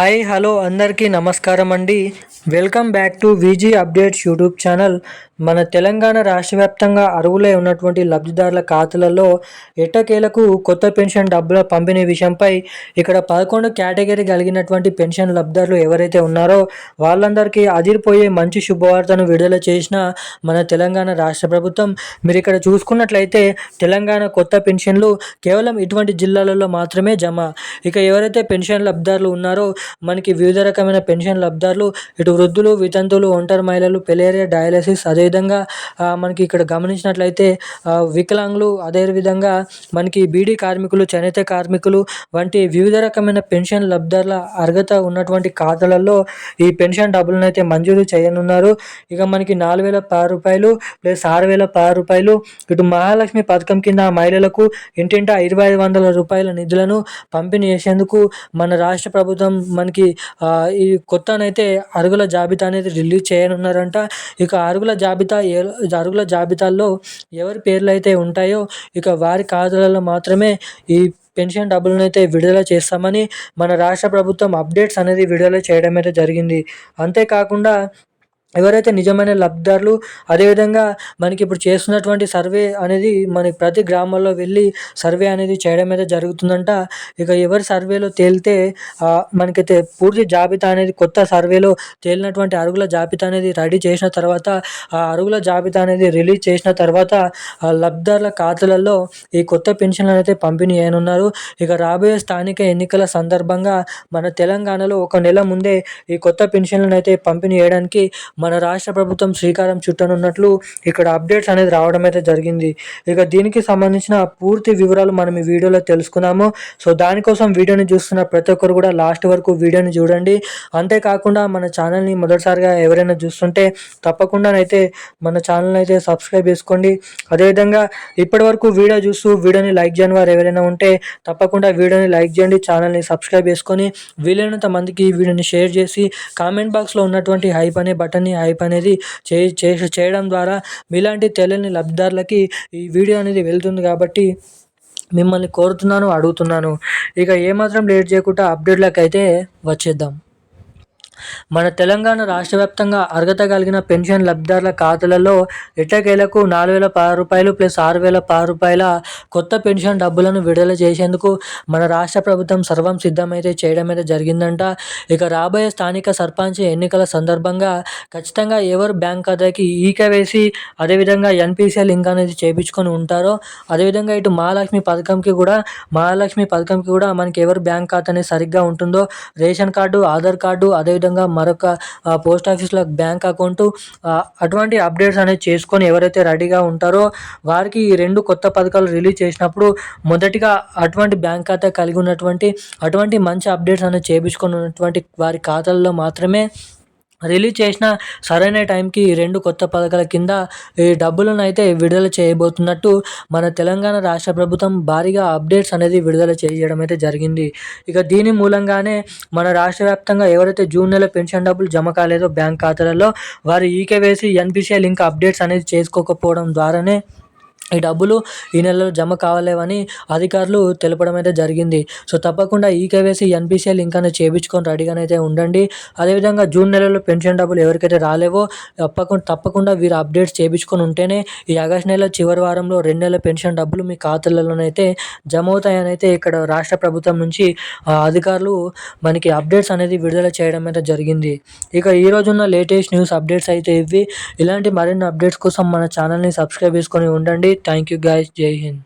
Hi hello అందరికీ నమస్కారం అండి. Welcome back to విజీ updates YouTube channel. మన తెలంగాణ రాష్ట్ర వ్యాప్తంగా అరువులై ఉన్నటువంటి లబ్ధిదారుల ఖాతాలలో ఎట్టకేలకు కొత్త పెన్షన్ డబ్బుల పంపిణీ విషయంపై ఇక్కడ పదకొండు కేటగిరీ కలిగినటువంటి పెన్షన్ లబ్ధిదారులు ఎవరైతే ఉన్నారో వాళ్ళందరికీ అదిరిపోయే మంచి శుభవార్తను విడుదల చేసిన మన తెలంగాణ రాష్ట్ర ప్రభుత్వం. మీరు ఇక్కడ చూసుకున్నట్లయితే తెలంగాణ కొత్త పెన్షన్లు కేవలం ఇటువంటి జిల్లాలలో మాత్రమే జమ. ఇక ఎవరైతే పెన్షన్ లబ్ధిదారులు ఉన్నారో మనకి వివిధ రకమైన పెన్షన్ లబ్ధిదారులు ఇటు వృద్ధులు వితంతులు ఒంటరి మహిళలు పెలేరియా డయాలసిస్ అదేవిధంగా మనకి ఇక్కడ గమనించినట్లయితే వికలాంగులు అదేవిధంగా మనకి బీడీ కార్మికులు చేనేత కార్మికులు వంటి వివిధ రకమైన పెన్షన్ లబ్ధిదారుల అర్హత ఉన్నటువంటి ఖాతాలలో ఈ పెన్షన్ డబ్బులను అయితే మంజూరు చేయనున్నారు. ఇక మనకి నాలుగు వేల పది రూపాయలు ప్లస్ ఆరు వేల పది రూపాయలు ఇటు మహాలక్ష్మి పథకం కింద మహిళలకు ఇంటింటా ఇరవై ఐదు వందల రూపాయల నిధులను పంపిణీ చేసేందుకు మన రాష్ట్ర ప్రభుత్వం మనకి ఈ కొత్తనైతే అరుగుల జాబితా అనేది రిలీజ్ చేయనున్నారంట. ఇక అరుగుల జాబితా ఏ అరుగుల జాబితాల్లో ఎవరి పేర్లు అయితే ఉంటాయో ఇక వారి ఖాతాలలో మాత్రమే ఈ పెన్షన్ డబ్బులను అయితే విడుదల చేస్తామని మన రాష్ట్ర ప్రభుత్వం అప్డేట్స్ అనేది విడుదల చేయడం అయితే జరిగింది. అంతేకాకుండా ఎవరైతే నిజమైన లబ్ధిదారులు అదేవిధంగా మనకి ఇప్పుడు చేస్తున్నటువంటి సర్వే అనేది మనకి ప్రతి గ్రామాల్లో వెళ్ళి సర్వే అనేది చేయడం అయితే జరుగుతుందంట. ఇక ఎవరి సర్వేలో తేలితే మనకైతే పూర్తి జాబితా అనేది కొత్త సర్వేలో తేలినటువంటి అరుగుల జాబితా అనేది రెడీ చేసిన తర్వాత ఆ అరుగుల జాబితా అనేది రిలీజ్ చేసిన తర్వాత లబ్ధిదారుల ఖాతాలలో ఈ కొత్త పెన్షన్లు అయితే పంపిణీ చేయనున్నారు. ఇక రాబోయే స్థానిక ఎన్నికల సందర్భంగా మన తెలంగాణలో ఒక నెల ముందే ఈ కొత్త పెన్షన్లను అయితే పంపిణీ చేయడానికి మన రాష్ట్ర ప్రభుత్వం శ్రీకారం చుట్టనున్నట్లు ఇక్కడ అప్డేట్స్ అనేది రావడం అయితే జరిగింది. ఇక దీనికి సంబంధించిన పూర్తి వివరాలు మనం ఈ వీడియోలో తెలుసుకున్నాము. సో దానికోసం వీడియోని చూస్తున్న ప్రతి ఒక్కరు కూడా లాస్ట్ వరకు వీడియోని చూడండి. అంతేకాకుండా మన ఛానల్ని మొదటిసారిగా ఎవరైనా చూస్తుంటే తప్పకుండానైతే మన ఛానల్ అయితే సబ్స్క్రైబ్ చేసుకోండి. అదేవిధంగా ఇప్పటి వరకు వీడియో చూస్తూ వీడియోని లైక్ చేయని వారు ఎవరైనా ఉంటే తప్పకుండా వీడియోని లైక్ చేయండి ఛానల్ని సబ్స్క్రైబ్ చేసుకొని వీలైనంత మందికి వీడియోని షేర్ చేసి కామెంట్ బాక్స్లో ఉన్నటువంటి హైప్ అనే బటన్ని కానీ హైప్ అనేది చే చేయడం ద్వారా మీలాంటి తెలియని లబ్ధిదారులకి ఈ వీడియో అనేది వెళ్తుంది కాబట్టి మిమ్మల్ని కోరుతున్నాను అడుగుతున్నాను. ఇక ఏమాత్రం లేట్ చేయకుండా అప్డేట్లకు అయితే వచ్చేద్దాం. మన తెలంగాణ రాష్ట్ర వ్యాప్తంగా అర్హత కలిగిన పెన్షన్ లబ్ధిదారుల ఖాతాలలో ఎట్టకేలకు నాలుగు వేల పది రూపాయలు ప్లస్ ఆరు వేల పది రూపాయల కొత్త పెన్షన్ డబ్బులను విడుదల చేసేందుకు మన రాష్ట్ర ప్రభుత్వం సర్వం సిద్ధమైతే చేయడం అయితే జరిగిందంట. ఇక రాబోయే స్థానిక సర్పంచ్ ఎన్నికల సందర్భంగా ఖచ్చితంగా ఎవరు బ్యాంక్ ఖాతాకి ఈకేవేసి అదేవిధంగా ఎన్పిసిఎల్ లింక్ అనేది చేయించుకొని ఉంటారో అదేవిధంగా ఇటు మహాలక్ష్మి పథకంకి కూడా మహాలక్ష్మి పథకంకి కూడా మనకి ఎవరు బ్యాంక్ ఖాతా అనేది సరిగ్గా ఉంటుందో రేషన్ కార్డు ఆధార్ కార్డు అదేవిధంగా విధంగా మరొక పోస్ట్ ఆఫీస్లో బ్యాంక్ అకౌంటు అటువంటి అప్డేట్స్ అనేది చేసుకొని ఎవరైతే రెడీగా ఉంటారో వారికి ఈ రెండు కొత్త పథకాలు రిలీజ్ చేసినప్పుడు మొదటిగా అటువంటి బ్యాంక్ ఖాతా కలిగి ఉన్నటువంటి అటువంటి మంచి అప్డేట్స్ అనేది చేయించుకొని ఉన్నటువంటి వారి ఖాతాల్లో మాత్రమే రిలీజ్ చేసిన సరైన టైంకి రెండు కొత్త పథకాల కింద ఈ డబ్బులను అయితే విడుదల చేయబోతున్నట్టు మన తెలంగాణ రాష్ట్ర ప్రభుత్వం భారీగా అప్డేట్స్ అనేది విడుదల చేయడం అయితే జరిగింది. ఇక దీని మూలంగానే మన రాష్ట్ర వ్యాప్తంగా ఎవరైతే జూన్ నెల పెన్షన్ డబ్బులు జమ కాలేదో బ్యాంక్ ఖాతాలలో వారు ఈకేవేసి ఎన్పిసిఐ లింక్ అప్డేట్స్ అనేది చేసుకోకపోవడం ద్వారానే ఈ డబ్బులు ఈ నెలలో జమ కావాలేవని అధికారులు తెలపడం అయితే జరిగింది. సో తప్పకుండా ఈ కేవైసీ ఎన్పిసిఐ లింక్ అనేది చేయించుకొని రెడీగానైతే ఉండండి. అదేవిధంగా జూన్ నెలలో పెన్షన్ డబ్బులు ఎవరికైతే రాలేవో తప్పకుండా తప్పకుండా వీరు అప్డేట్స్ చేయించుకొని ఉంటేనే ఈ ఆగస్ట్ నెల చివరి వారంలో రెండు నెలల పెన్షన్ డబ్బులు మీ ఖాతాలలోనైతే జమ అవుతాయని అయితే ఇక్కడ రాష్ట్ర ప్రభుత్వం నుంచి అధికారులు మనకి అప్డేట్స్ అనేది విడుదల చేయడం అయితే జరిగింది. ఇక ఈరోజున్న లేటెస్ట్ న్యూస్ అప్డేట్స్ అయితే ఇవి. ఇలాంటి మరిన్ని అప్డేట్స్ కోసం మన ఛానల్ని సబ్స్క్రైబ్ చేసుకొని ఉండండి. Thank you guys. Jai Hind.